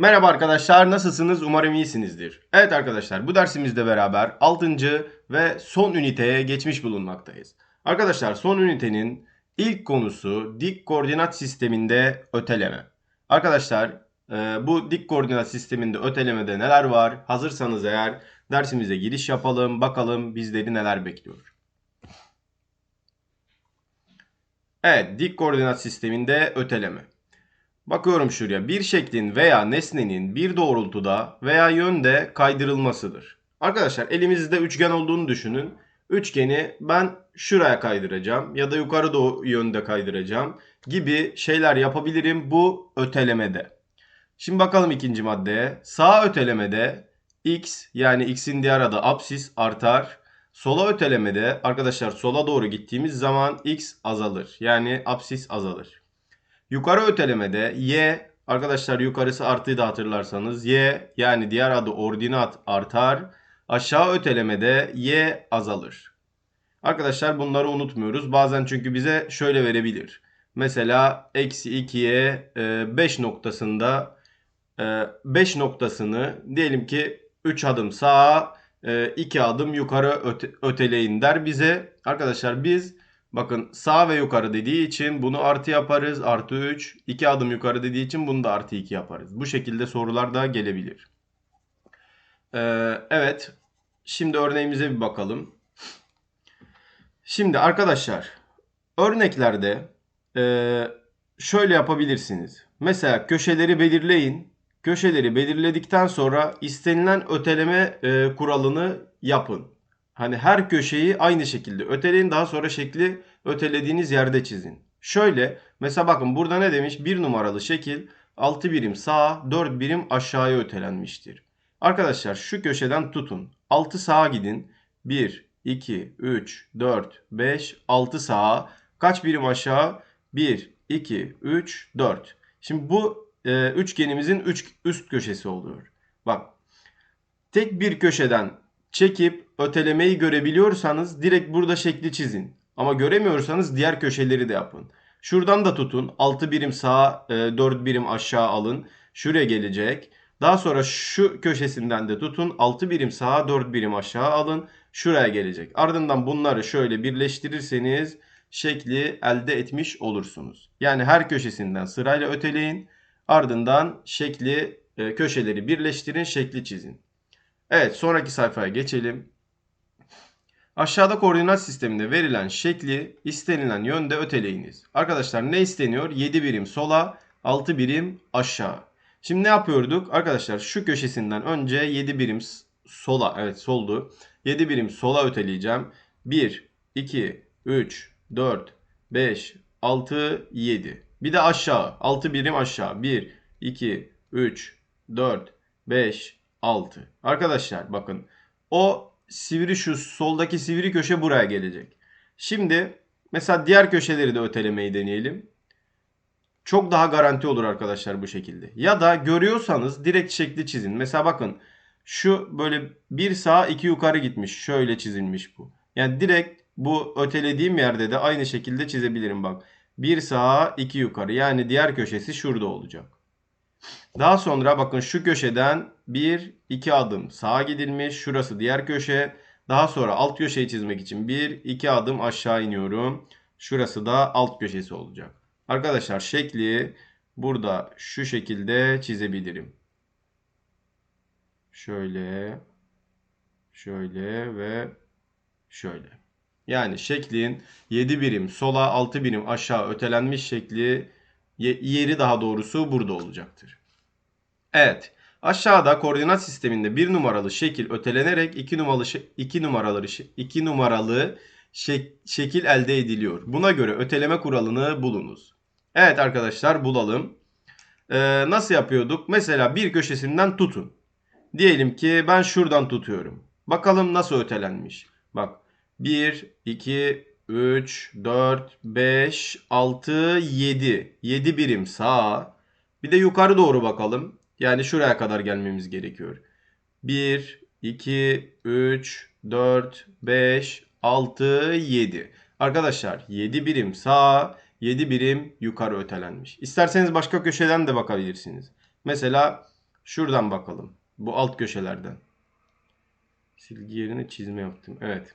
Merhaba arkadaşlar nasılsınız? Umarım iyisinizdir. Evet arkadaşlar bu dersimizde beraber 6. ve son üniteye geçmiş bulunmaktayız. Arkadaşlar son ünitenin ilk konusu dik koordinat sisteminde öteleme. Arkadaşlar e, bu dik koordinat sisteminde ötelemede neler var? Hazırsanız eğer dersimize giriş yapalım bakalım bizleri neler bekliyor. Evet dik koordinat sisteminde öteleme. Bakıyorum şuraya. Bir şeklin veya nesnenin bir doğrultuda veya yönde kaydırılmasıdır. Arkadaşlar elimizde üçgen olduğunu düşünün. Üçgeni ben şuraya kaydıracağım ya da yukarı doğru yönde kaydıracağım gibi şeyler yapabilirim bu ötelemede. Şimdi bakalım ikinci maddeye. Sağ ötelemede x yani x'in diğer adı apsis artar. Sola ötelemede arkadaşlar sola doğru gittiğimiz zaman x azalır. Yani apsis azalır. Yukarı ötelemede y arkadaşlar yukarısı artıyı da hatırlarsanız y yani diğer adı ordinat artar. Aşağı ötelemede y azalır. Arkadaşlar bunları unutmuyoruz. Bazen çünkü bize şöyle verebilir. Mesela eksi 2'ye 5 noktasında 5 noktasını diyelim ki 3 adım sağa 2 adım yukarı öte, öteleyin der bize. Arkadaşlar biz Bakın sağ ve yukarı dediği için bunu artı yaparız. Artı 3. 2 adım yukarı dediği için bunu da artı 2 yaparız. Bu şekilde sorular da gelebilir. Ee, evet. Şimdi örneğimize bir bakalım. Şimdi arkadaşlar örneklerde e, şöyle yapabilirsiniz. Mesela köşeleri belirleyin. Köşeleri belirledikten sonra istenilen öteleme e, kuralını yapın. Hani her köşeyi aynı şekilde öteleyin daha sonra şekli ötelediğiniz yerde çizin. Şöyle mesela bakın burada ne demiş? Bir numaralı şekil 6 birim sağa 4 birim aşağıya ötelenmiştir. Arkadaşlar şu köşeden tutun. 6 sağa gidin. 1, 2, 3, 4, 5, 6 sağa. Kaç birim aşağı? 1, 2, 3, 4. Şimdi bu e, üçgenimizin üç, üst köşesi oluyor. Bak tek bir köşeden çekip ötelemeyi görebiliyorsanız direkt burada şekli çizin. Ama göremiyorsanız diğer köşeleri de yapın. Şuradan da tutun. 6 birim sağa, 4 birim aşağı alın. Şuraya gelecek. Daha sonra şu köşesinden de tutun. 6 birim sağa, 4 birim aşağı alın. Şuraya gelecek. Ardından bunları şöyle birleştirirseniz şekli elde etmiş olursunuz. Yani her köşesinden sırayla öteleyin. Ardından şekli e, köşeleri birleştirin, şekli çizin. Evet sonraki sayfaya geçelim. Aşağıda koordinat sisteminde verilen şekli istenilen yönde öteleyiniz. Arkadaşlar ne isteniyor? 7 birim sola, 6 birim aşağı. Şimdi ne yapıyorduk? Arkadaşlar şu köşesinden önce 7 birim sola, evet soldu. 7 birim sola öteleyeceğim. 1, 2, 3, 4, 5, 6, 7. Bir de aşağı. 6 birim aşağı. 1, 2, 3, 4, 5, 6. Arkadaşlar bakın o sivri şu soldaki sivri köşe buraya gelecek. Şimdi mesela diğer köşeleri de ötelemeyi deneyelim. Çok daha garanti olur arkadaşlar bu şekilde. Ya da görüyorsanız direkt şekli çizin. Mesela bakın şu böyle bir sağa iki yukarı gitmiş. Şöyle çizilmiş bu. Yani direkt bu ötelediğim yerde de aynı şekilde çizebilirim bak. Bir sağa iki yukarı. Yani diğer köşesi şurada olacak. Daha sonra bakın şu köşeden bir iki adım sağa gidilmiş. Şurası diğer köşe. Daha sonra alt köşeyi çizmek için bir iki adım aşağı iniyorum. Şurası da alt köşesi olacak. Arkadaşlar şekli burada şu şekilde çizebilirim. Şöyle, şöyle ve şöyle. Yani şeklin 7 birim sola 6 birim aşağı ötelenmiş şekli yeri daha doğrusu burada olacaktır. Evet. Aşağıda koordinat sisteminde bir numaralı şekil ötelenerek iki numaralı iki numaralı iki numaralı şek, şekil elde ediliyor. Buna göre öteleme kuralını bulunuz. Evet arkadaşlar bulalım. Ee, nasıl yapıyorduk? Mesela bir köşesinden tutun. Diyelim ki ben şuradan tutuyorum. Bakalım nasıl ötelenmiş. Bak 1, 2, 3, 4, 5, 6, 7. 7 birim sağa. Bir de yukarı doğru bakalım. Yani şuraya kadar gelmemiz gerekiyor. 1, 2, 3, 4, 5, 6, 7. Arkadaşlar 7 birim sağa, 7 birim yukarı ötelenmiş. İsterseniz başka köşeden de bakabilirsiniz. Mesela Şuradan bakalım. Bu alt köşelerden. Silgi yerine çizme yaptım. Evet.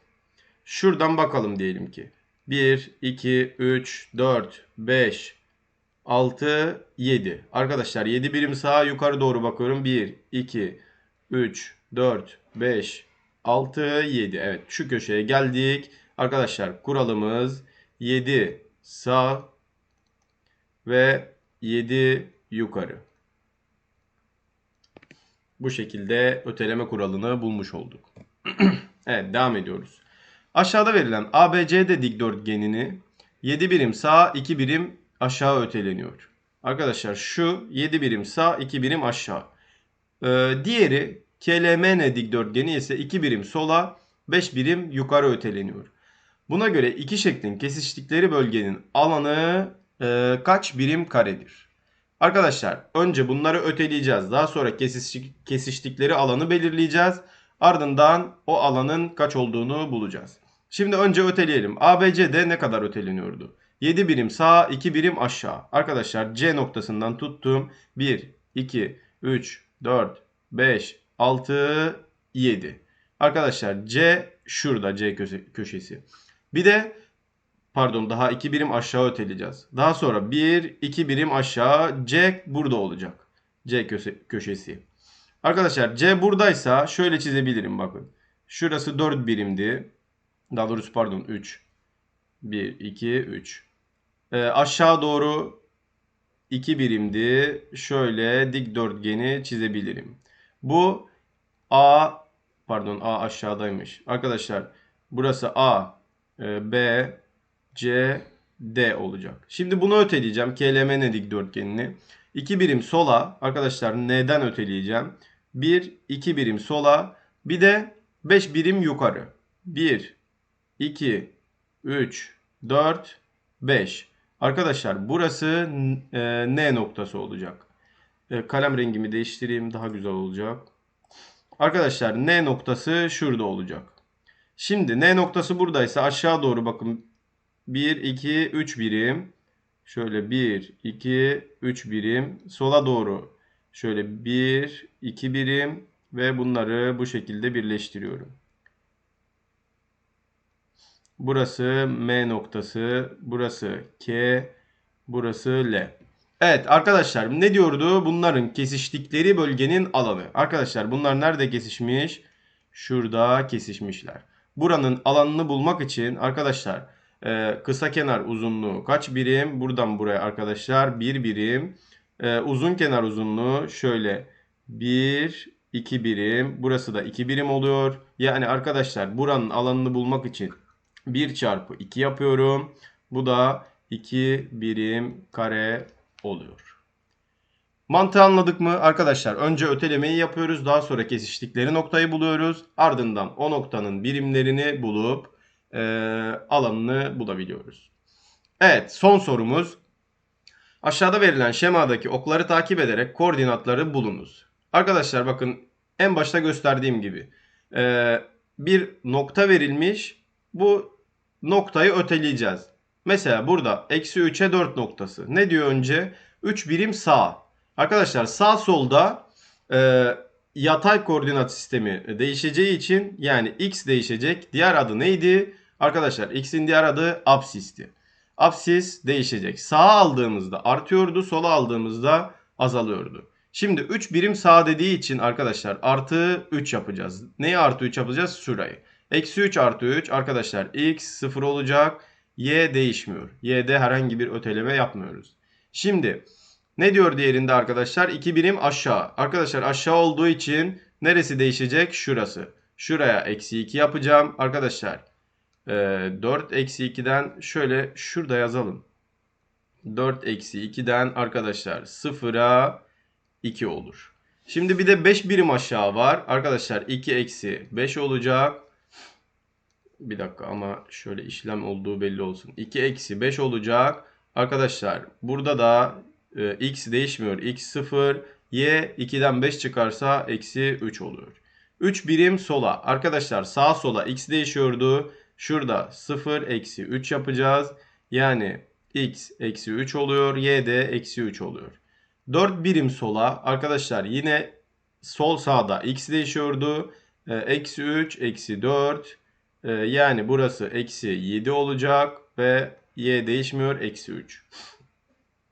Şuradan bakalım diyelim ki. 1, 2, 3, 4, 5, 6, 7. Arkadaşlar 7 birim sağa yukarı doğru bakıyorum. 1, 2, 3, 4, 5, 6, 7. Evet şu köşeye geldik. Arkadaşlar kuralımız 7 sağ ve 7 yukarı. Bu şekilde öteleme kuralını bulmuş olduk. evet devam ediyoruz. Aşağıda verilen ABCD dikdörtgenini 7 birim sağ 2 birim aşağı öteleniyor. Arkadaşlar şu 7 birim sağ 2 birim aşağı. Ee, diğeri KLMN dikdörtgeni ise 2 birim sola 5 birim yukarı öteleniyor. Buna göre iki şeklin kesiştikleri bölgenin alanı e, kaç birim karedir? Arkadaşlar önce bunları öteleyeceğiz. Daha sonra kesiştik, kesiştikleri alanı belirleyeceğiz. Ardından o alanın kaç olduğunu bulacağız. Şimdi önce öteleyelim. ABCD ne kadar öteleniyordu? 7 birim sağ, 2 birim aşağı. Arkadaşlar C noktasından tuttum. 1, 2, 3, 4, 5, 6, 7. Arkadaşlar C şurada C köşesi. Bir de pardon daha 2 birim aşağı öteleyeceğiz. Daha sonra 1, 2 birim aşağı C burada olacak. C köşesi. Arkadaşlar C buradaysa şöyle çizebilirim bakın. Şurası 4 birimdi. Daha doğrusu pardon 3. 1, 2, 3. Ee, aşağı doğru 2 birimdi. Şöyle dikdörtgeni çizebilirim. Bu A pardon A aşağıdaymış. Arkadaşlar burası A, e, B, C, D olacak. Şimdi bunu öteleyeceğim. KLMN dikdörtgenini. 2 birim sola arkadaşlar neden öteleyeceğim? 1, 2 birim sola bir de 5 birim yukarı. 1, 2, 3, 4, 5. Arkadaşlar burası e, N noktası olacak. E, kalem rengimi değiştireyim daha güzel olacak. Arkadaşlar N noktası şurada olacak. Şimdi N noktası buradaysa aşağı doğru bakın. 1, 2, 3 birim. Şöyle 1, 2, 3 birim. Sola doğru şöyle 1, 2 birim ve bunları bu şekilde birleştiriyorum. Burası M noktası, burası K, burası L. Evet arkadaşlar ne diyordu? Bunların kesiştikleri bölgenin alanı. Arkadaşlar bunlar nerede kesişmiş? Şurada kesişmişler. Buranın alanını bulmak için arkadaşlar e, kısa kenar uzunluğu kaç birim? Buradan buraya arkadaşlar 1 bir birim. E, uzun kenar uzunluğu şöyle 1, 2 birim. Burası da 2 birim oluyor. Yani arkadaşlar buranın alanını bulmak için 1 çarpı 2 yapıyorum. Bu da 2 birim kare oluyor. Mantığı anladık mı? Arkadaşlar önce ötelemeyi yapıyoruz. Daha sonra kesiştikleri noktayı buluyoruz. Ardından o noktanın birimlerini bulup e, alanını bulabiliyoruz. Evet son sorumuz. Aşağıda verilen şemadaki okları takip ederek koordinatları bulunuz. Arkadaşlar bakın en başta gösterdiğim gibi e, bir nokta verilmiş. Bu noktayı öteleyeceğiz. Mesela burada eksi 3'e 4 noktası. Ne diyor önce? 3 birim sağ. Arkadaşlar sağ solda e, yatay koordinat sistemi değişeceği için yani x değişecek. Diğer adı neydi? Arkadaşlar x'in diğer adı absisti. Absis değişecek. Sağa aldığımızda artıyordu, sola aldığımızda azalıyordu. Şimdi 3 birim sağ dediği için arkadaşlar artı 3 yapacağız. Neyi artı 3 yapacağız? Şurayı. Eksi 3 artı 3 arkadaşlar x 0 olacak. Y değişmiyor. Y'de herhangi bir öteleme yapmıyoruz. Şimdi ne diyor diğerinde arkadaşlar? 2 birim aşağı. Arkadaşlar aşağı olduğu için neresi değişecek? Şurası. Şuraya eksi 2 yapacağım. Arkadaşlar 4 ee, eksi 2'den şöyle şurada yazalım. 4 eksi 2'den arkadaşlar 0'a 2 olur. Şimdi bir de 5 birim aşağı var. Arkadaşlar 2 eksi 5 olacak. Bir dakika ama şöyle işlem olduğu belli olsun. 2 eksi 5 olacak. Arkadaşlar burada da e, x değişmiyor. x 0. Y 2'den 5 çıkarsa eksi 3 oluyor. 3 birim sola. Arkadaşlar sağ sola x değişiyordu. Şurada 0 eksi 3 yapacağız. Yani x eksi 3 oluyor. Y de eksi 3 oluyor. 4 birim sola arkadaşlar yine sol sağda x değişiyordu. E, Eksi 3, eksi 4. E, yani burası eksi 7 olacak ve y değişmiyor. Eksi 3.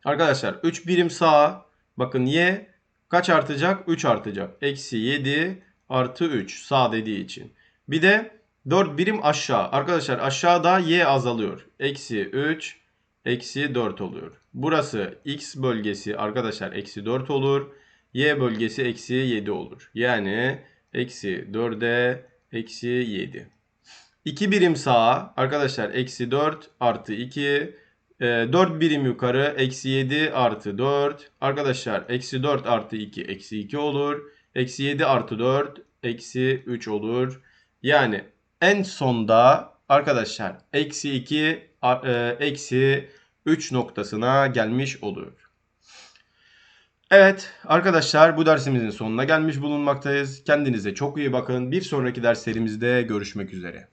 Arkadaşlar 3 birim sağa. Bakın y kaç artacak? 3 artacak. Eksi 7 artı 3 sağ dediği için. Bir de 4 birim aşağı. Arkadaşlar aşağıda y azalıyor. Eksi 3 eksi 4 oluyor. Burası x bölgesi arkadaşlar eksi 4 olur. Y bölgesi eksi 7 olur. Yani eksi 4'e eksi 7. 2 birim sağa arkadaşlar eksi 4 artı 2. 4 birim yukarı eksi 7 artı 4. Arkadaşlar eksi 4 artı 2 eksi 2 olur. Eksi 7 artı 4 eksi 3 olur. Yani en sonda arkadaşlar eksi 2 a- e, eksi 3 noktasına gelmiş olur. Evet arkadaşlar bu dersimizin sonuna gelmiş bulunmaktayız. Kendinize çok iyi bakın. Bir sonraki derslerimizde görüşmek üzere.